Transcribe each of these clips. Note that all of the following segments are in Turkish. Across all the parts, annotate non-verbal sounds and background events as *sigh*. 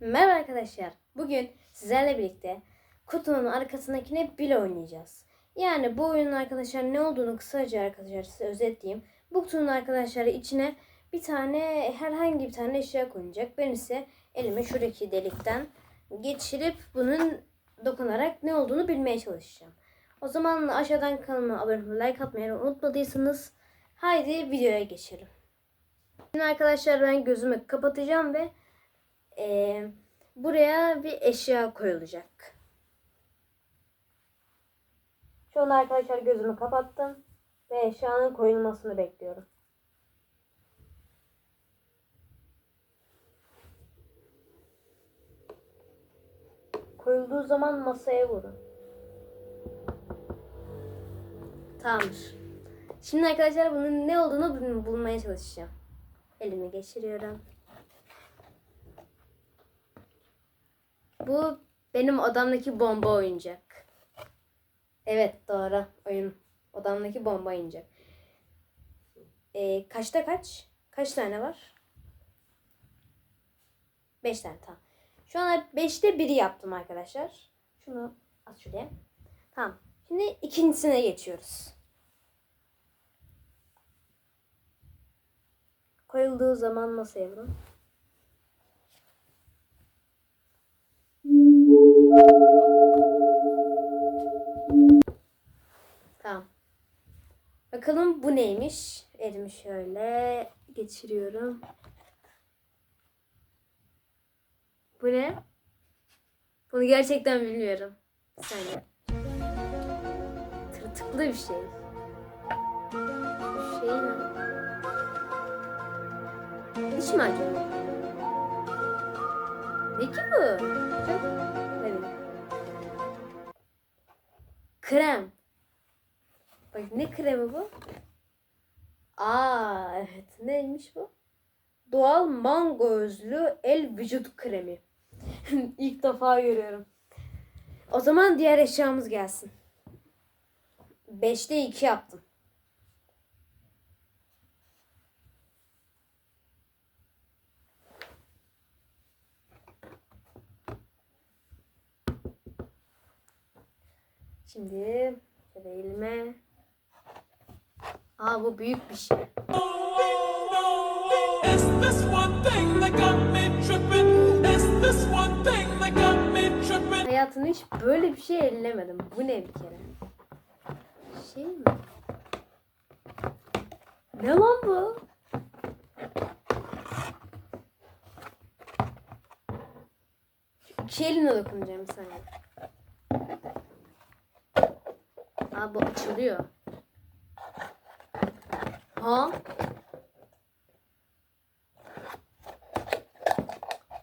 Merhaba arkadaşlar. Bugün sizlerle birlikte kutunun arkasındakine bile oynayacağız. Yani bu oyunun arkadaşlar ne olduğunu kısaca arkadaşlar size özetleyeyim. Bu kutunun arkadaşlar içine bir tane herhangi bir tane eşya konacak. Ben ise elime şuradaki delikten geçirip bunun dokunarak ne olduğunu bilmeye çalışacağım. O zaman aşağıdan kanalıma abone olmayı, like atmayı unutmadıysanız haydi videoya geçelim. Şimdi arkadaşlar ben gözümü kapatacağım ve eee, buraya bir eşya koyulacak. Şu arkadaşlar gözümü kapattım ve eşyanın koyulmasını bekliyorum. Koyulduğu zaman masaya vurun. Tamamdır. Şimdi arkadaşlar bunun ne olduğunu bul- bulmaya çalışacağım. Elimi geçiriyorum. Bu benim odamdaki bomba oyuncak. Evet doğru. Oyun. Odamdaki bomba oyuncak. Ee, kaçta kaç? Kaç tane var? Beş tane tamam. Şu an beşte biri yaptım arkadaşlar. Şunu at şuraya. Tamam. Şimdi ikincisine geçiyoruz. Koyulduğu zaman masaya vurun. Bu neymiş? Elimi şöyle geçiriyorum. Bu ne? Bunu gerçekten bilmiyorum. Bir saniye. Tırtıklı bir şey. Bu şey ne? Diş mi acaba? Ne ki bu? Çok... Krem. Bak ne kremi bu? Aa evet neymiş bu? Doğal mango özlü el vücut kremi. *laughs* İlk defa görüyorum. O zaman diğer eşyamız gelsin. 5'te 2 yaptım. Şimdi şöyle elime. Aa bu büyük bir şey. Hayatımda hiç böyle bir şey ellemedim. Bu ne bir kere? Şey mi? Ne lan bu? İki elimle dokunacağım. Aa bu açılıyor. Ha?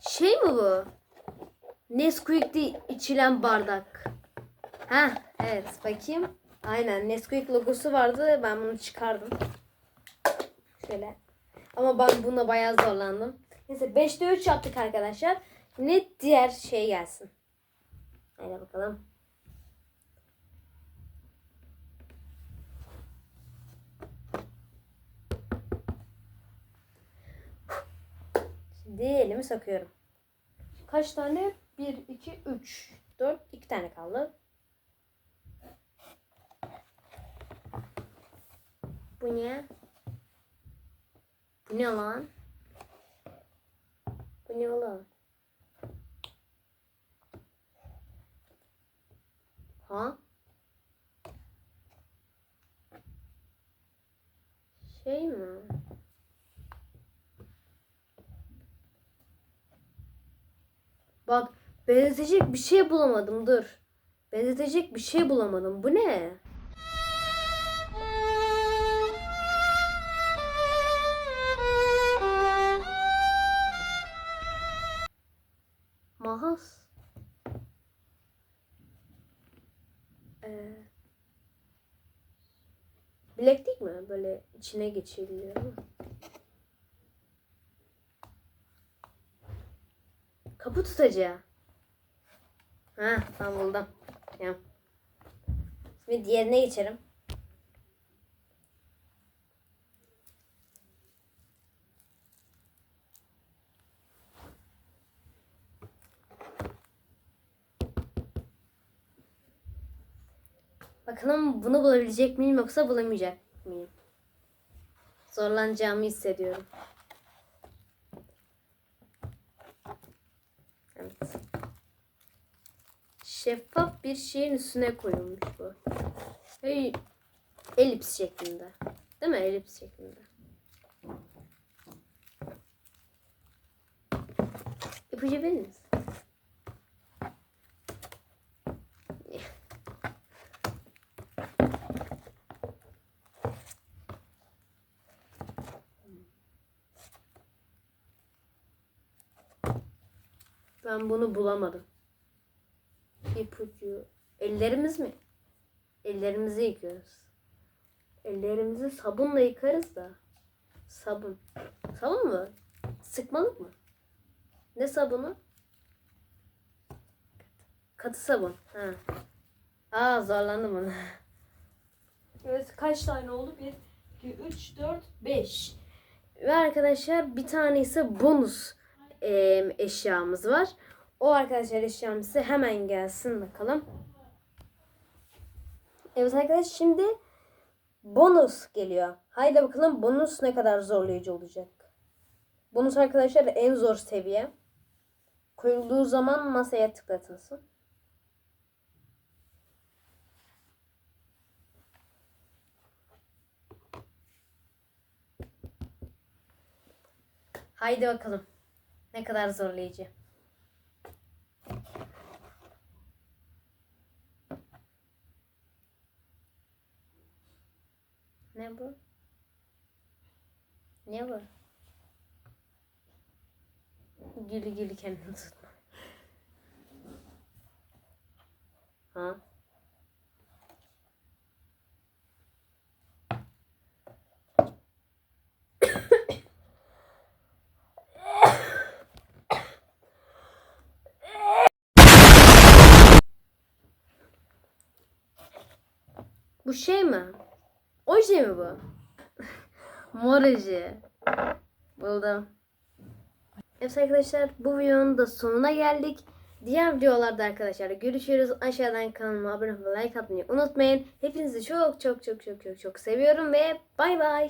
Şey mi bu? Nesquik'te içilen bardak. Ha evet bakayım. Aynen Nesquik logosu vardı. Ben bunu çıkardım. Şöyle. Ama ben buna bayağı zorlandım. Neyse 5'te 3 yaptık arkadaşlar. Ne diğer şey gelsin. Haydi bakalım. Şimdi elimi sokuyorum. Kaç tane? 1, 2, 3, 4, 2 tane kaldı. Bu ne? Bu ne lan? Bu ne oğlum? Ha? Şey mi? Bak benzetecek bir şey bulamadım dur. Benzetecek bir şey bulamadım. Bu ne? Mahas. Ee, Bileklik mi? Böyle içine geçiriliyor. mi? Kapı tutacağı. Ha, tamam buldum. Tamam. Şimdi diğerine geçelim. Bakalım bunu bulabilecek miyim yoksa bulamayacak mıyım? Zorlanacağımı hissediyorum. Evet. Şeffaf bir şeyin üstüne koyulmuş bu. Hey, elips şeklinde. Değil mi? Elips şeklinde. İpucu verir misin? Ben bunu bulamadım. İpucu. Ellerimiz mi? Ellerimizi yıkıyoruz. Ellerimizi sabunla yıkarız da. Sabun. Sabun mu? Sıkmalık mı? Ne sabunu? Katı sabun. Ha. Aa zorlandım onu. *laughs* Evet kaç tane oldu? 1, 2, 3, 4, 5. Ve arkadaşlar bir tanesi bonus e, eşyamız var. O arkadaşlar eşyamızı hemen gelsin bakalım. Evet arkadaşlar şimdi bonus geliyor. Haydi bakalım bonus ne kadar zorlayıcı olacak. Bonus arkadaşlar en zor seviye. Koyulduğu zaman masaya tıklatılsın. Haydi bakalım. Ne kadar zorlayıcı. Ne bu? Ne bu? Gülü gülü kendini tutma. Ha? Bu şey mi? Oje mi bu? Mor. Buldum. Evet arkadaşlar bu videonun da sonuna geldik. Diğer videolarda arkadaşlar görüşürüz. Aşağıdan kanalıma abone olmayı, like atmayı unutmayın. Hepinizi çok çok çok çok çok çok seviyorum ve bay bay.